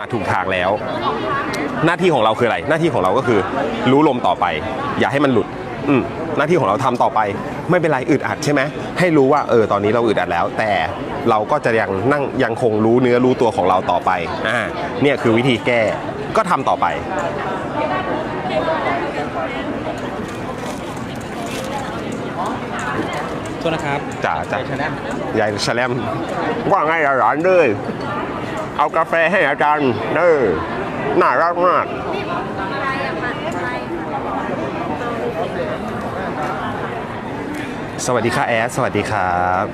มาถูกทางแล้ว หน้าที่ของเราคืออะไร หน้าที่ของเราก็คือ รู้ลมต่อไป อย่าให้มันหลุด อืมหน้าที่ของเราทำต่อไป ไม่เป็นไรอึดอัดใช่ไหมให้รู้ว่าเออตอนนี้เราอึดอัดแล้ว แต่เราก็จะยังนั่งยังคงรู้เนื้อรู้ตัวของเราต่อไปอ่าเนี่ยคือวิธีแก้ก็ทำต่อไปโทษนะครับจ๋าจ๋าชนะยายแชลมว่าไงอะหลานเด้ย เอากาแฟให้อาจารย์เด้อน่ารักมาก สวัสดีค่ะแอดสวัสดีครับ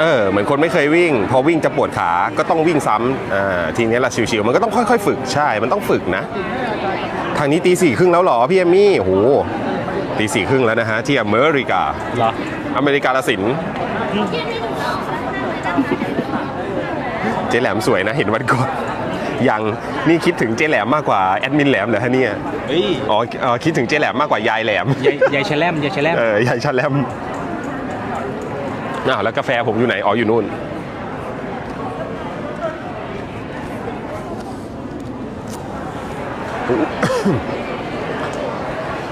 เออเหมือนคนไม่เคยวิ่ง พอวิ่งจะปวดขา ก็ต้องวิ่งซ้ำอ่าทีนี้ละชิวๆมันก็ต้องค่อยๆ ฝึกใช่ มันต้องฝึกนะ ทางนี้ตีสี่ครึ่งแล้วเหรอพี่เอมมี่โหตีสี่ครึ่งแล้วนะฮะที่อเมริกา เหรออเมริกาละสิน เจ๊แหลมสวยนะเห็นวันก่อนยังนี่คิดถึงเจ๊แหลมมากกว่าแอดมินแหลมเหรอฮะเนี่ยเฮ้ยอ๋อเอ่อคิดถึงเจ๊แหลมมากกว่ายายแหลมยายยายแชลมยายแชลมเออยายชาแหลมอ้าวแล้วกาแฟผมอยู่ไหนอ๋ออยู่นู่น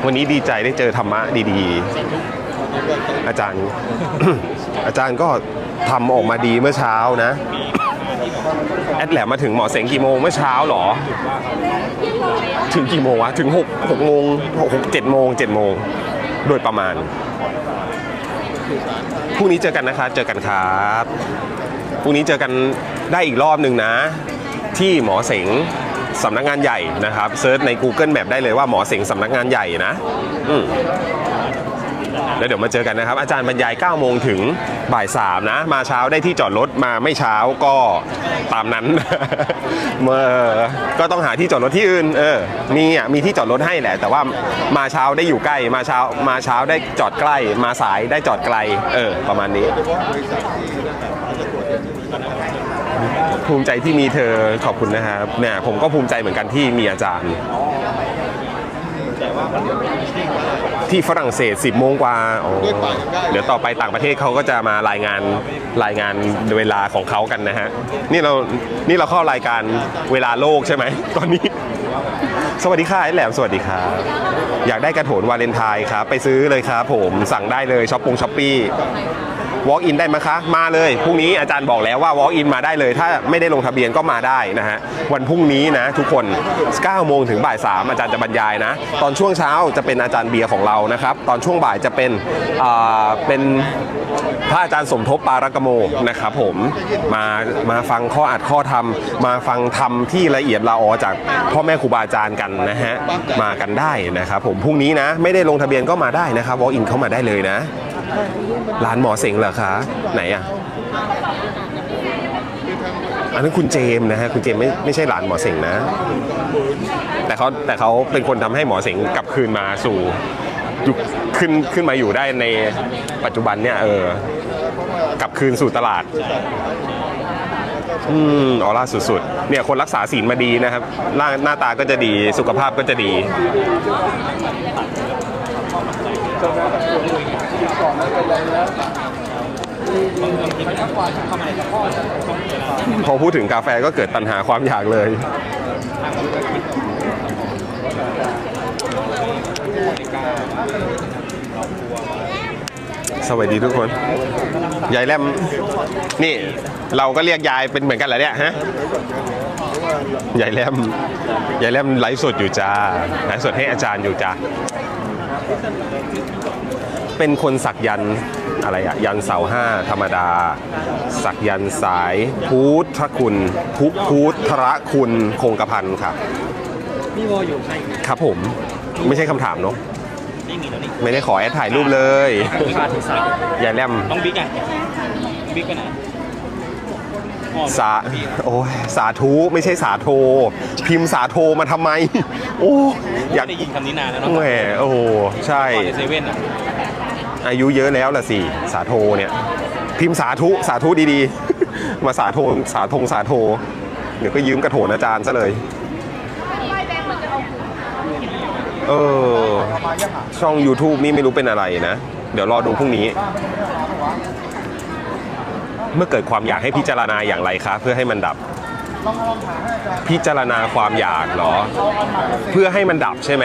วันนี้ดีใจได้เจอธรรมะดีๆ อาจารย์ อาจารย์ก็ทำออกมาดีเมื่อเช้านะ แอดแหลมมาถึงหมอเสงกี่โมงเมื่อเช้าเหรอ ถึงกี่โมงวะ ถึงหกหกโมงหกเจ็ดโมงเจ็ดโมง โดยประมาณพรุ่งนี้เจอกันนะคะ เจอกันครับพรุ่งนี้เจอกันได้อีกรอบหนึ่งนะ ที่หมอเสงสำนักงานใหญ่นะครับเซิร์ชใน Google Map ได้เลยว่าหมอเสงสำนักงานใหญ่นะ อืม แล้วเดี๋ยวมาเจอกันนะครับ อาจารย์บรรยาย 9 โมงถึงบ่าย 3 นะ มาเช้าได้ที่จอดรถมาไม่เช้าก็ตามนั้น เมื่อก็ต้องหาที่จอดรถที่อื่น เออ มีอะมีที่จอดรถให้แหละ แต่ว่ามาเช้าได้อยู่ใกล้ มาเช้ามาเช้าได้จอดใกล้ มาสายได้จอดไกล เออ ประมาณนี้ภูมิใจที่มีเธอขอบคุณนะครับเนี่ยผมก็ภูมิใจเหมือนกันที่มีอาจารย์ ที่ฝรั่งเศส 10 โมงกว่าโอ้เดี๋ยวต่อไปต่างประเทศเขาก็จะมารายงานรายงานเวลาของเขากันนะฮะ นี่เรานี่เราเข้ารายการเวลาโลกใช่ไหมตอนนี้ สวัสดีค่ะไอ้แหลมสวัสดีครับ อยากได้กระโถนวาเลนไทน์ครับ ไปซื้อเลยครับผมสั่งได้เลยช้อปปงช้อปปี้ walk in ได้ไหมคะ มาเลยพรุ่งนี้อาจารย์บอกแล้วว่า walk in มาได้เลย ถ้าไม่ได้ลงทะเบียนก็มาได้นะฮะ วันพรุ่งนี้นะทุกคน 9 โมงถึงบ่าย 3 อาจารย์จะบรรยายนะ ตอนช่วงเช้าจะเป็นอาจารย์เบียร์ของเรานะครับ ตอนช่วงบ่ายจะเป็นเป็นพระอาจารย์สมทบปารกโมนะครับผมมามาฟังข้ออัดข้อธรรม มาฟังธรรมที่ละเอียดละออจากพ่อแม่ครูบาอาจารย์กันนะฮะมากันได้นะครับผมพรุ่งนี้นะ ไม่ได้ลงทะเบียนก็มาได้นะครับ walk in เข้ามาได้เลยนะ ร้านหมอเสงเหรอคะ ไหนอะ อันนั้นคุณเจมส์นะฮะ คุณเจมส์ไม่ไม่ใช่หลานหมอเสงนะ แต่เขาแต่เขาเป็นคนทำให้หมอเสงกลับคืนมาสู่ยุคขึ้นขึ้นมาอยู่ได้ในปัจจุบันเนี่ยเออกลับคืนสู่ตลาด อืมออร่าสุดๆ เนี่ยคนรักษาศีลมาดีนะครับร่างหน้าตาก็จะดีสุขภาพก็จะดี พอพูดถึงกาแฟก็เกิดปัญหาความอยากเลย สวัสดีทุกคน ยายแลมนี่เราก็เรียกยายเป็นเหมือนกันเหรอเนี่ยฮะยายแลมยายแลมไลฟ์สดอยู่จ้าไลฟ์สดให้อาจารย์อยู่จ้าเป็นคนสักยันต์อะไรอะยันเสาห้าธรรมดา สักยันต์สายพุทธคุณพุพุทธระคุณคงกระพันครับนี่วออยู่ใช่ครับผมไม่ใช่คำถามเนาะ นี่มีแล้วนี่ไม่ได้ขอแอดถ่ายรูปเลยบิ๊กมาถึงสายยายแลมต้องบิ๊กอะบิ๊กไปไหนอ๋อสาโอ้ยสาธุไม่ใช่สาโท พิมพ์สาโทมาทำไม โอ้อยากไม่ได้ยินคำนี้นานแล้วเนาะแหมโอ้โหใช่ ก่อนในเซเว่นอะอายุเยอะแล้วล่ะสิ สาโทเนี่ย พิมพ์สาธุ สาธุดีๆ มาสาโทสาธงสาโท เดี๋ยวก็ยืมกระโถนอาจารย์ซะเลย เออ ช่อง YouTube นี่ไม่รู้เป็นอะไรนะ เดี๋ยวรอดูพรุ่งนี้ เมื่อเกิดความอยากให้พิจารณาอย่างไรคะเพื่อให้มันดับ พิจารณาความอยากเหรอ เพื่อให้มันดับใช่ไหม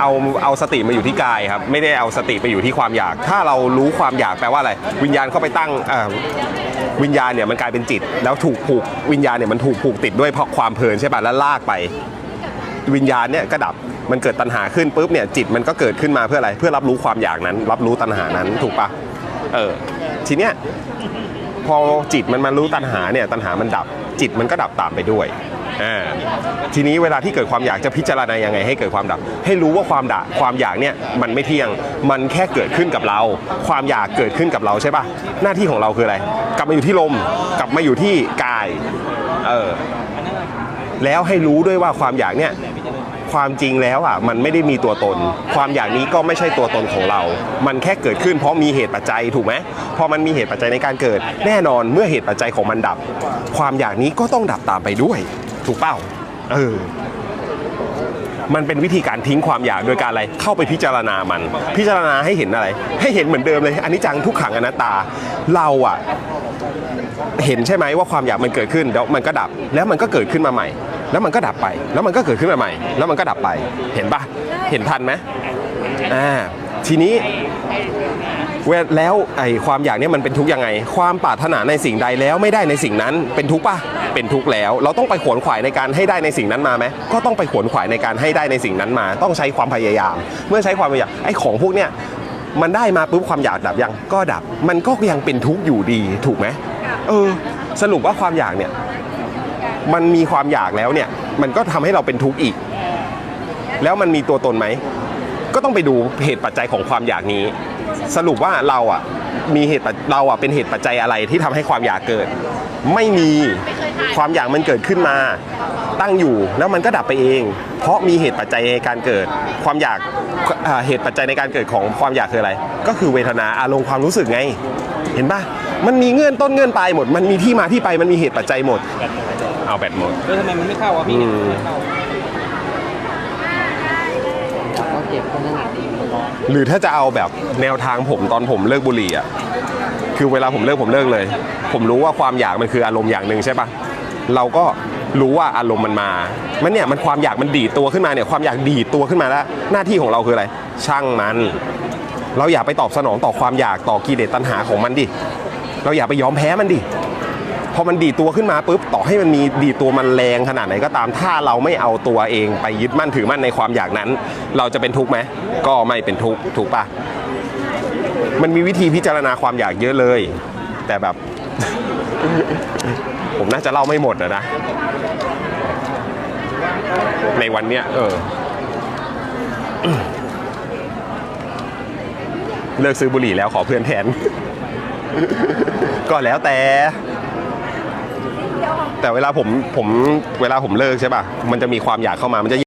เอาเอาสติมาอยู่ที่กายครับ ไม่ได้เอาสติไปอยู่ที่ความอยาก ถ้าเรารู้ความอยากแปลว่าอะไร วิญญาณเข้าไปตั้งอ่อวิญญาณเนี่ยมันกลายเป็นจิต แล้วถูกผูกวิญญาณเนี่ยมันถูกผูกติดด้วยเพราะความเพลินใช่ป่ะแล้วลากไป วิญญาณเนี่ยก็ดับมันเกิดตัณหาขึ้นปุ๊บเนี่ยจิตมันก็เกิดขึ้นมาเพื่ออะไรเพื่อรับรู้ความอยากนั้น รับรู้ตัณหานั้นถูกปะเออทีเนี้ยพอจิตมันมารู้ตัณหาเนี่ยตัณหามันดับ จิตมันก็ดับตามไปด้วยอ่าทีนี้เวลาที่เกิดความอยากจะพิจารณายังไง ให้เกิดความดับ ให้รู้ว่าความดับความอยากเนี่ยมันไม่เที่ยงมันแค่เกิดขึ้นกับเรา ความอยากเกิดขึ้นกับเราใช่ปะหน้าที่ของเราคืออะไร กลับมาอยู่ที่ลม กลับมาอยู่ที่กายเออแล้วให้รู้ด้วยว่าความอยากเนี่ย ความจริงแล้วอะมันไม่ได้มีตัวตน ความอยากนี้ก็ไม่ใช่ตัวตนของเรา มันแค่เกิดขึ้นเพราะมีเหตุปัจจัยถูกไหมพอมันมีเหตุปัจจัยในการเกิด แน่นอนเมื่อเหตุปัจจัยของมันดับ ความอยากนี้ก็ต้องดับตามไปด้วย ถูกเป้าเออมันเป็นวิธีการทิ้งความอยากโดยการอะไร เข้าไปพิจารณามัน พิจารณาให้เห็นอะไร ให้เห็นเหมือนเดิมเลย อันนี้จังทุกขังอนัตตา เราอะเห็นใช่ไหมว่าความอยากมันเกิดขึ้นแล้วมันก็ดับ แล้วมันก็เกิดขึ้นมาใหม่ แล้วมันก็ดับไป แล้วมันก็เกิดขึ้นมาใหม่ แล้วมันก็ดับไป เห็นปะเห็นทันไหมอ่า ทีนี้เวแล้วไอ้ความอยากเนี่ยมันเป็นทุกข์ยังไง ความปรารถนาในสิ่งใดแล้วไม่ได้ในสิ่งนั้นเป็นทุกข์ปะเป็นทุกข์แล้ว เราต้องไปขวนขวายในการให้ได้ในสิ่งนั้นมาไหมก็ต้องไปขวนขวายในการให้ได้ในสิ่งนั้นมา ต้องใช้ความพยายาม เมื่อใช้ความพยายามไอ้ของพวกเนี้ยมันได้มาปุ๊บความอยากดับยังก็ดับ มันก็ยังเป็นทุกข์อยู่ดีถูกไหมเออ สรุปว่าความอยากเนี่ย มันมีความอยากแล้วเนี่ย มันก็ทำให้เราเป็นทุกข์อีก แล้วมันมีตัวตนไหม ก็ต้องไปดูเหตุปัจจัยของความอยากนี้ สรุปว่าเราอะมีเหตุเราอะเป็นเหตุปัจจัยอะไรที่ทำให้ความอยากเกิด ไม่มีความอยากมันเกิดขึ้นมา ตั้งอยู่แล้วมันก็ดับไปเอง เพราะมีเหตุปัจจัยในการเกิด ความอยากเหตุปัจจัยในการเกิดของความอยากคืออะไร ก็คือเวทนาอารมณ์ความรู้สึกไง เห็นปะมันมีเงื่อนต้นเงื่อนปลายหมด มันมีที่มาที่ไปมันมีเหตุปัจจัยหมด เอาแบตหมด แล้วทำไมมันไม่เข้าวะพี่เนี่ยอืม ไม่เข้าก็เก็บก็นั่นหรือถ้าจะเอาแบบแนวทางผมตอนผมเลิกบุหรี่อะคือเวลาผมเลิกผมเลิกเลย ผมรู้ว่าความอยากมันคืออารมณ์อย่างหนึ่งใช่ปะเราก็รู้ว่าอารมณ์มันมา มันเนี่ยมันความอยากมันดีดตัวขึ้นมาเนี่ยความอยากดีดตัวขึ้นมาแล้ว หน้าที่ของเราคืออะไร ช่างมัน เราอย่าไปตอบสนองต่อความอยากต่อกิเลสตัณหาของมันดิเราอย่าไปยอมแพ้มันดิ พอมันดีตัวขึ้นมาปุ๊บต่อให้มันมีดีตัวมันแรงขนาดไหนก็ตามถ้าเราไม่เอาตัวเองไปยึดมั่นถือมั่นในความอยากนั้น เราจะเป็นทุกข์ไหมก็ไม่เป็นทุกข์ถูกปะมันมีวิธีพิจารณาความอยากเยอะเลย แต่แบบ ผมน่าจะเล่าไม่หมดนะ ในวันเนี้ยเออเลิกซื้อบุหรี่แล้วขอเพื่อนแทน ก็แล้วแต่ แต่เวลาผมผมเวลาผมเลิกใช่ป่ะมันจะมีความอยากเข้ามามันจะ